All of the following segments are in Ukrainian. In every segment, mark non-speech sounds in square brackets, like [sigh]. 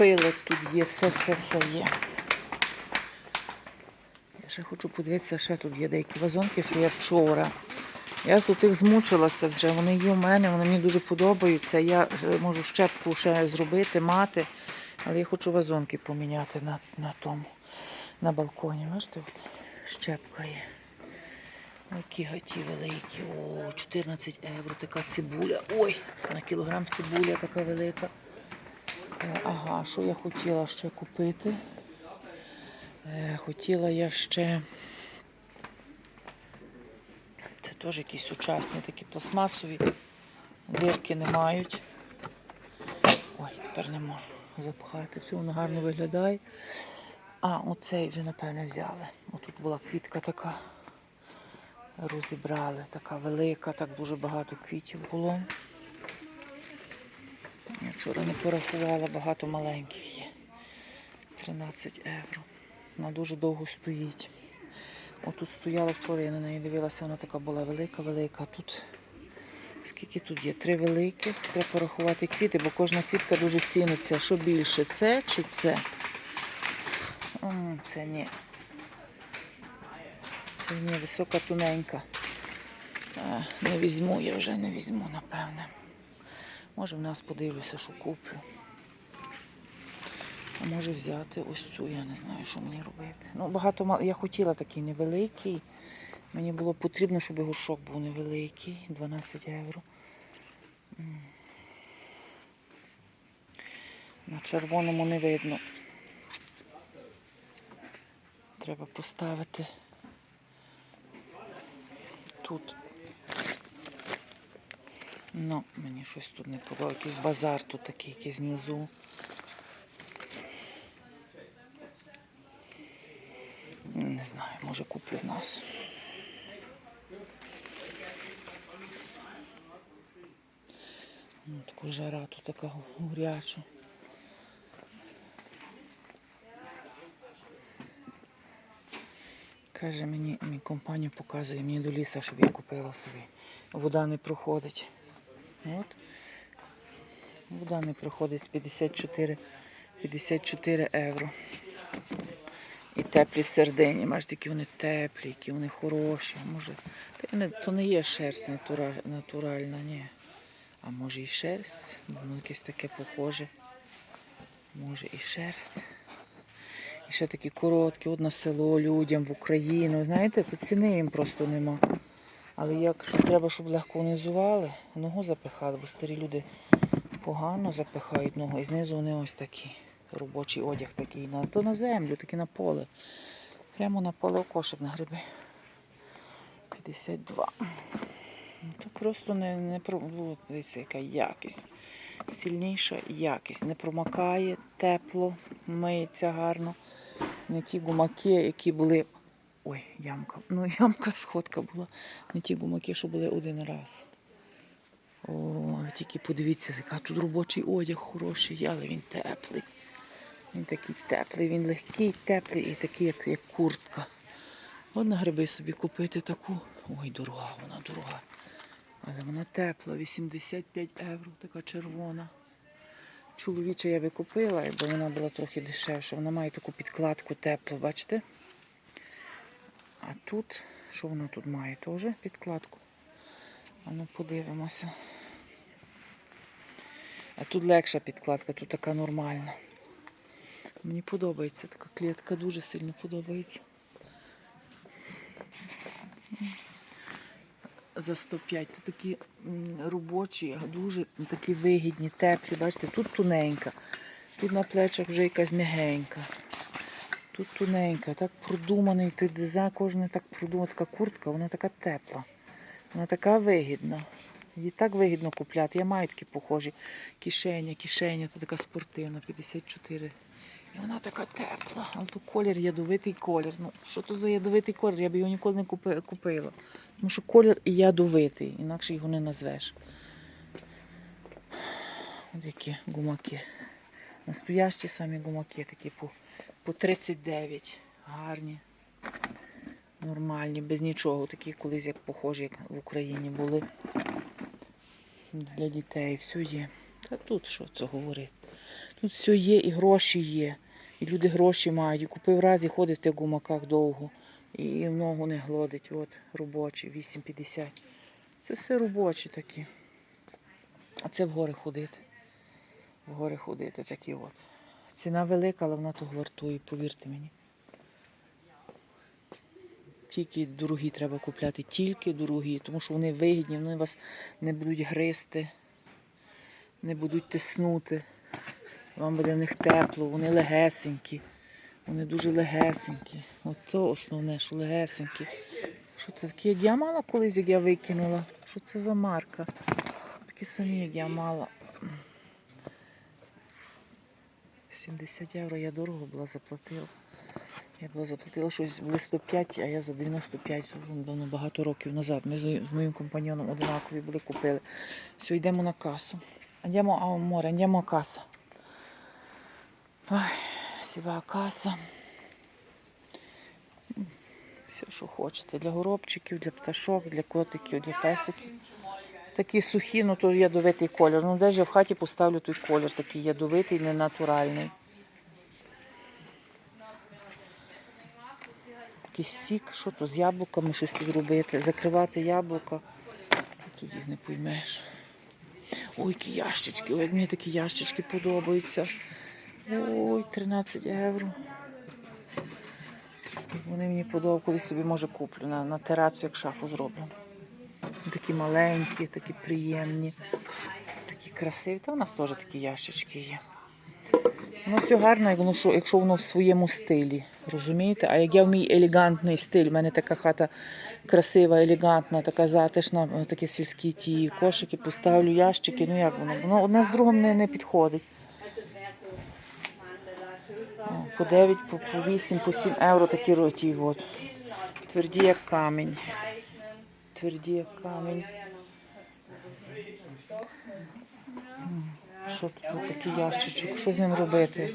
пилок тут є, все-все-все є. Я ще хочу подивитися, ще тут є деякі вазонки, що я вчора. Я з тих змучилася вже, вони є в мене, вони мені дуже подобаються. Я можу щепку ще зробити, мати, але я хочу вазонки поміняти на, на тому, на балконі. Бачите, щепка є. Які гаті великі. О, 14 євро така цибуля. Ой, на кілограм цибуля така велика. Е, Ага, що я хотіла ще купити? Е, Хотіла я ще. Це теж якісь сучасні такі пластмасові. Дирки не мають. Ой, тепер не можу запхати. Все воно гарно виглядає. А, оцей вже, напевне, взяли. Отут була квітка така. Розібрали, така велика, так дуже багато квітів було. Вчора не порахувала, багато маленьких є. 13 євро. Вона дуже довго стоїть. Отут стояла вчора, я на неї дивилася, вона така була велика-велика. Тут скільки тут є? Три великих. Треба порахувати квіти, бо кожна квітка дуже ціниться. Що більше, це чи це? Це ні. Це ні, висока тоненька. Не візьму, я вже не візьму, напевне. Може в нас подивлюся, що куплю. А може взяти ось цю, я не знаю, що мені робити. Ну, багато я хотіла такий невеликий. Мені було потрібно, щоб горшок був невеликий, 12 євро. На червоному не видно. Треба поставити тут. Ну, мені щось тут не подобається. Якийсь базар тут такий, якийсь внизу. Не знаю, може куплю в нас. Ну, таку жара тут така горяча. Каже мені, мій компанію показує мені до ліса, щоб я купила собі. Вода не проходить. От. Вода не проходить з 54, 54 євро. І теплі в середині. Бачите, які вони теплі, які вони хороші. Може, то не є шерсть натура, натуральна, ні. А може і шерсть, воно якесь таке похоже. Може і шерсть. І ще такі короткі, от на село людям в Україну. Знаєте, тут ціни їм просто нема. Але якщо треба, щоб легко унизували, ногу запихали, бо старі люди погано запихають ногу. І знизу вони ось такі. Робочий одяг такий. На, то на землю, такі на поле. Прямо на поле в кошик на гриби. 52. Ну, То просто не, не дивіться, яка якість. Сильніша якість. Не промакає, тепло, миється гарно. Не ті гумаки, які були. Ой, ямка. [laughs] Ну, ямка, сходка була. Не ті гумаки, що були один раз. О, тільки подивіться, яка тут робочий одяг хороший, але він теплий. Він такий теплий, він легкий, теплий і такий, як, як куртка. От на гриби собі купити таку. Ой, дорога, вона дорога. Але вона тепла, 85 євро, така червона. Чоловіча я би купила, бо вона була трохи дешевша. Вона має таку підкладку теплу, бачите? А тут, що вона тут має? Теж підкладку. А ну подивимося. А тут легша підкладка, тут така нормальна. Мені подобається така клітка, дуже сильно подобається. За 105. Тут такі робочі, дуже такі вигідні, теплі. Бачите, тут тоненька, тут на плечах вже якась м'ягенька. Тут тоненька, так продуманий той дизайн, кожна так продумана така куртка, вона така тепла. Вона така вигідна. Її так вигідно купляти. Я маю такі похожі. Кишеня, кишеня, та така спортивна, 54. І вона така тепла. Але то колір ядовитий колір. Ну, що то за ядовитий колір? Я б його ніколи не купила. Тому що колір ядовитий, інакше його не назвеш. Ось які гумаки. Настоящі самі гумаки, такі по, по 39. Гарні. Нормальні, без нічого. Такі колись як похожі, як в Україні були. Для дітей все є. Та тут що це говорити. Тут все є, і гроші є. І люди гроші мають. І купив раз і ходить тих гумаках довго. І в ногу не глодить. От робочі, 8,50. Це все робочі такі. А це в гори ходити. В гори ходити такі от. Ціна велика, але вона того вартує, повірте мені. Тільки дорогі треба купляти, тільки дорогі, тому що вони вигідні, вони вас не будуть гризти, не будуть тиснути. Вам буде в них тепло, вони легесенькі. Вони дуже легесенькі. От основне, що легесенькі. Що це такі, як я мала колись, як я викинула? Що це за марка? Такі самі, як я мала. 70 євро я дорого була заплатила. Я була заплатила щось були 105, а я за 95, це вже давно багато років назад. Ми з моїм компаньоном одинакові були купили. Все, йдемо на касу. A amore, andiamo a casa. Ой, сіва каса. Все, що хочете. Для горобчиків, для пташок, для котиків, для песиків. Такі сухі, ну то ядовитий колір. Ну де ж я в хаті поставлю той колір, такий ядовитий, ненатуральний. Такий сік, що то з яблуками щось тут робити, закривати яблука. Тут їх не поймеш. Ой, які ящички, ой, як мені такі ящички подобаються. Ой, 13 євро. Вони мені подобаються, коли собі може куплю на, на терацію, як шафу зроблю. Такі маленькі, такі приємні, такі красиві. Та у нас теж такі ящички є. Воно все гарно, якщо воно в своєму стилі. Розумієте? А як я в мій елегантний стиль, в мене така хата красива, елегантна, така затишна, такі сільські ті кошики, поставлю ящики, ну як воно? Воно одне з другим не, не підходить. По 9, по, по 8, по 7 євро такі роті. От. Тверді, як камінь. Тверді, як камінь. Що тут Ось такий ящичок? Що з ним робити?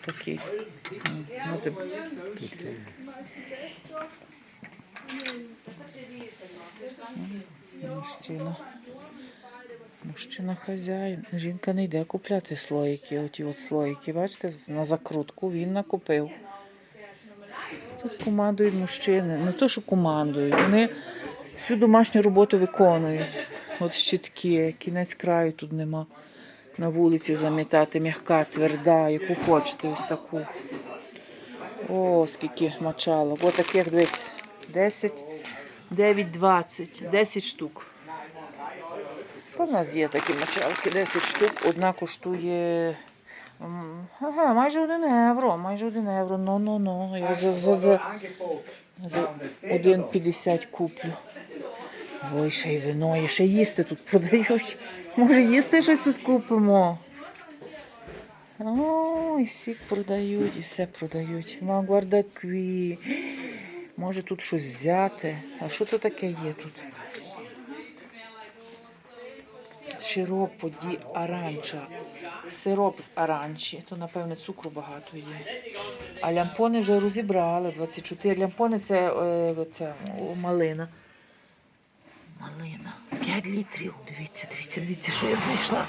Такий. Мужчина. Мужчина хазяїн. Жінка не йде купляти слоїки. Оті от слоїки, бачите, на закрутку він накупив. Тут командують мужчини. Не то, що командують, вони всю домашню роботу виконують. От щітки, кінець краю тут нема. На вулиці замітати, м'яка, тверда, яку хочете, ось таку. О, скільки мочалок. Ось таких дивіться. 10, 9, 20, 10 штук. Та в нас є такі мочалки, 10 штук. Одна коштує. Ага, майже 1 євро, майже 1 євро. Ну, ну, ну. Я за, за, за, за 1,50 куплю. Ой, ще й вино, і ще їсти тут продають. Може, їсти щось тут купимо. Ой, сік продають і все продають. Ма. Може тут щось взяти. А що це таке є тут? Широпо ді аранча. Сироп з аранчі. То, напевне, цукру багато є. А лямпони вже розібрали. 24 лямпони це, це малина. Малина. 5 літрів. Дивіться, дивіться, дивіться, що я знайшла.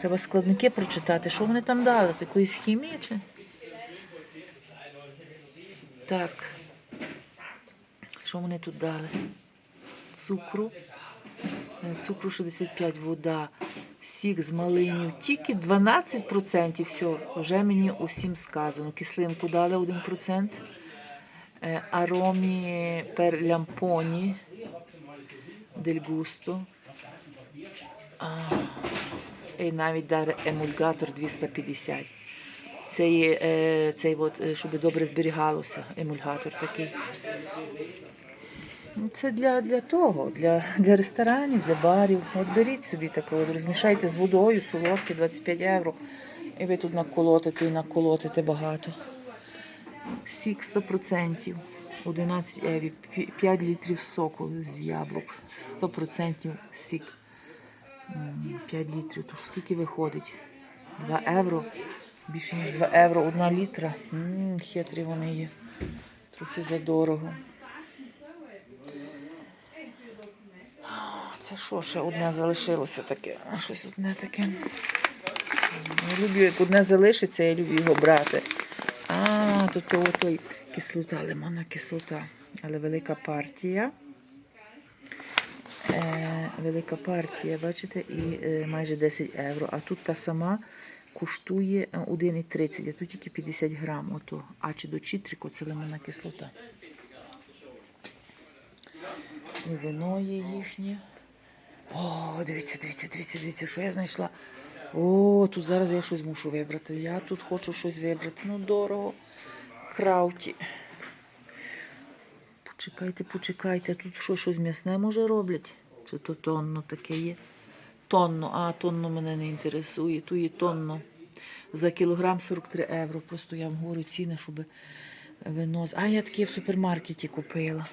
Треба складники прочитати. Що вони там дали? Якоїсь хімії чи? Так. Що вони тут дали? Цукру. Е, Цукру 65, вода, сік з малинів. Тільки 12% все. Вже мені усім сказано. Кислинку дали 1%. Е, Аромі пер дель густо. А, І навіть дали емульгатор 250. Це е, цей от, щоб добре зберігалося, емульгатор такий. Це для, для того, для, для ресторанів, для барів. От беріть собі таке, розмішайте з водою, солодке, 25 євро. І ви тут наколотите і наколотите багато. Сік 100%. 11 еві, 5 літрів соку з яблук. 100% сік. М, 5 літрів. Тож скільки виходить? 2 євро. Більше ніж 2 євро, 1 літра. Хитрі вони є. Трохи задорого. Це що, ще одне залишилося таке? Щось одне таке. Я люблю, як одне залишиться, я люблю його брати. А, то то той кислота, лимонна кислота. Але велика партія. Е, велика партія, бачите, і е, майже 10 євро. А тут та сама коштує е, 1,30, а тут тільки 50 грам. Ото. А чи до чітріку це лимонна кислота. І вино є їхнє. О, дивіться, дивіться, дивіться, дивіться, що я знайшла. О, тут зараз я щось мушу вибрати. Я тут хочу щось вибрати. Ну, дорого. Крауті. Почекайте, почекайте. Тут що, щось м'ясне може роблять? Чи то тонно таке є? Тонно, а тонно мене не інтересує. Тут є тонно. За кілограм 43 євро. Просто я вам говорю ціни, щоб вино. з- А я таке в супермаркеті купила.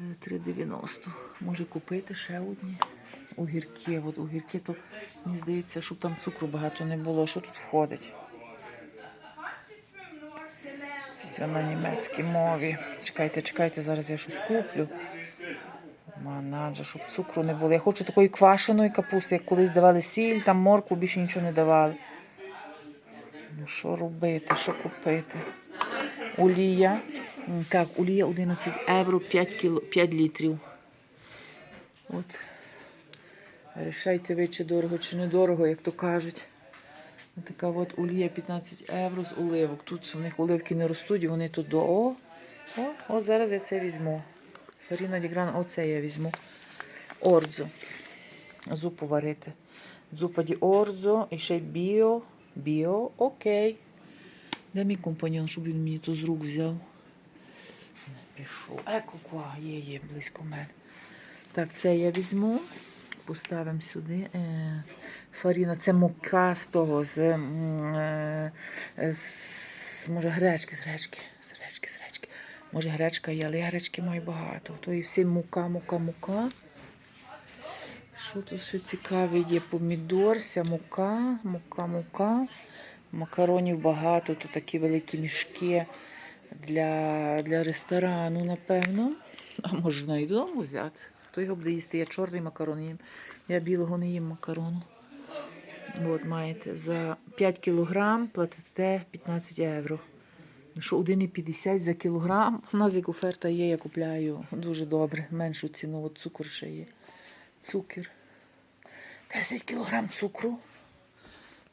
Е, 3,90. Може купити ще одні. Огірки. От огірки, то мені здається, щоб там цукру багато не було. Що тут входить? Все на німецькій мові. Чекайте, чекайте, зараз я щось куплю. Манадже, щоб цукру не було. Я хочу такої квашеної капусти, як колись давали сіль, там моркву, більше нічого не давали. Ну, що робити, що купити? Олія. Так, олія 11 євро, 5, кіло, 5 літрів. От. Рішайте ви, чи дорого, чи недорого, як то кажуть. Така от олія 15 євро з оливок. Тут у них оливки не ростуть, вони тут до. О, о, о зараз я це візьму. Фаріна Дігран, оце я візьму. Ордзо. Зупу варити. Зупа ді ордзо і ще біо. Біо, окей. Де мій компаньон, щоб він мені то з рук взяв? Не пішов. Еко є, є близько мене. Так, це я візьму. Поставимо сюди. Е, Фаріна, це мука з того, з, е, з може гречки, з гречки, з гречки, з гречки. Може гречка є, але я гречки маю багато. То і всі мука, мука, мука. Що тут ще цікаве є? Помідор, вся мука, мука, мука. Макаронів багато, то такі великі мішки для, для ресторану, напевно. А можна і додому взяти. Хто його буде їсти? Я чорний макарон їм. Я білого не їм макарону. От маєте за 5 кілограм платите 15 євро. Що 1,50 за кілограм. У нас як оферта є, я купляю дуже добре. Меншу ціну. От цукор ще є. Цукер. 10 кілограм цукру.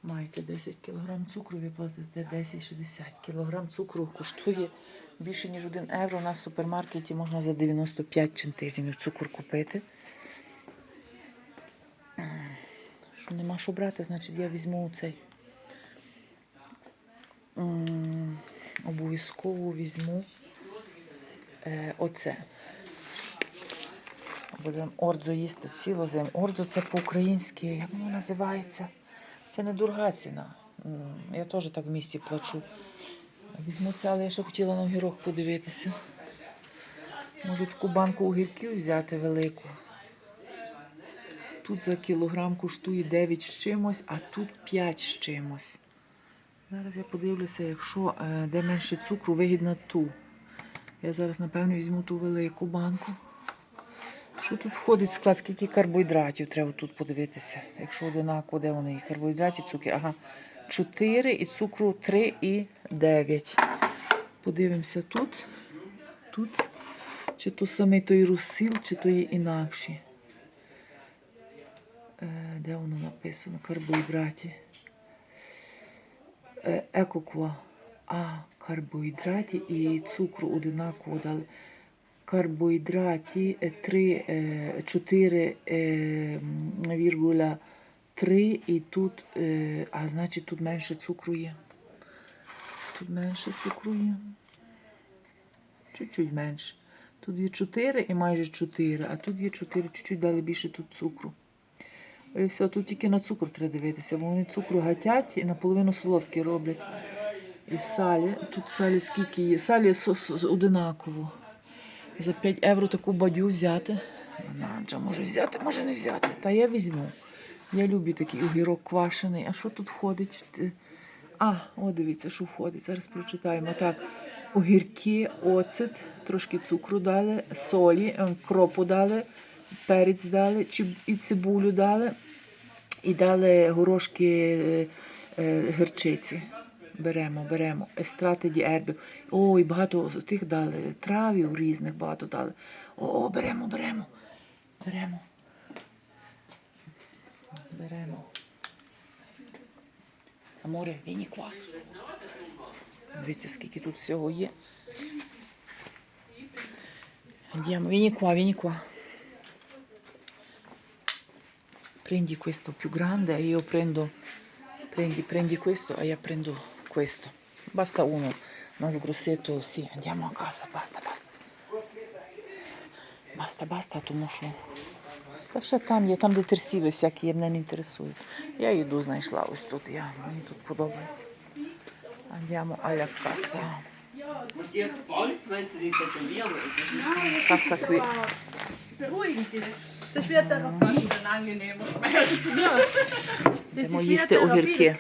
Маєте 10 кілограм цукру, ви платите 10,60. Кілограм цукру коштує більше, ніж 1 євро. У нас в супермаркеті можна за 95 центизмів цукор купити. Що нема що брати, значить я візьму цей. Обов'язково візьму е, оце. Будемо ордзо їсти цілу зиму. Ордзо це по-українськи, як воно називається? Це не дорога ціна. Я теж так в місті плачу. Візьму це, але я ще хотіла на огірок подивитися. Можу таку банку огірків взяти велику. Тут за кілограм коштує 9 з чимось, а тут 5 з чимось. Зараз я подивлюся, якщо е, де менше цукру, вигідно ту. Я зараз, напевно, візьму ту велику банку. Що тут входить в склад? Скільки карбоїдратів треба тут подивитися. Якщо одинаково, де вони? Карбоїдратів, цукер. Ага. 4 і цукру 3 і 9. Подивимося тут. Тут. Чи то самий той русил, чи то є інакші. Е, де воно написано? Карбоїдраті. Е, екоква. А, карбоїдраті і цукру одинаково дали. Карбоїдраті 3, 4, віргуля 3 і тут, е, а значить тут менше цукру є. Тут менше цукру є. Чуть-чуть менше. Тут є 4 і майже 4, а тут є 4, чуть-чуть дали більше тут цукру. І все, тут тільки на цукор треба дивитися, бо вони цукру гатять і наполовину солодкі роблять. І салі. Тут салі скільки є? Салі одинаково. За 5 євро таку бадю взяти. Наджа може взяти, може не взяти. Та я візьму. Я люблю такий огірок квашений. А що тут входить? А, о, дивіться, що входить. Зараз прочитаємо. Так, огірки, оцет, трошки цукру дали, солі, ем, кропу дали, перець дали, і цибулю дали. І дали горошки е, е, гірчиці. Беремо, беремо. Естрати ді ербів. Ой, багато тих дали. Травів різних багато дали. О, беремо, беремо. Беремо. Беремо. Аморе, vieni qua. Дивіться, скільки тут всього є. Andiamo, vieni qua, vieni qua. Prendi questo più grande e io prendo. Prendi, prendi questo e io prendo questo. Basta uno. Un sgrossetto, sì, andiamo a casa, basta, basta. Basta, basta, тому що. Та ще там є, там де терсіви всякі, є, мене не інтересують. Я їду знайшла ось тут, я, мені тут подобається. Andiamo alla tätowieren? Casa qui. Andiamo їсти огірки.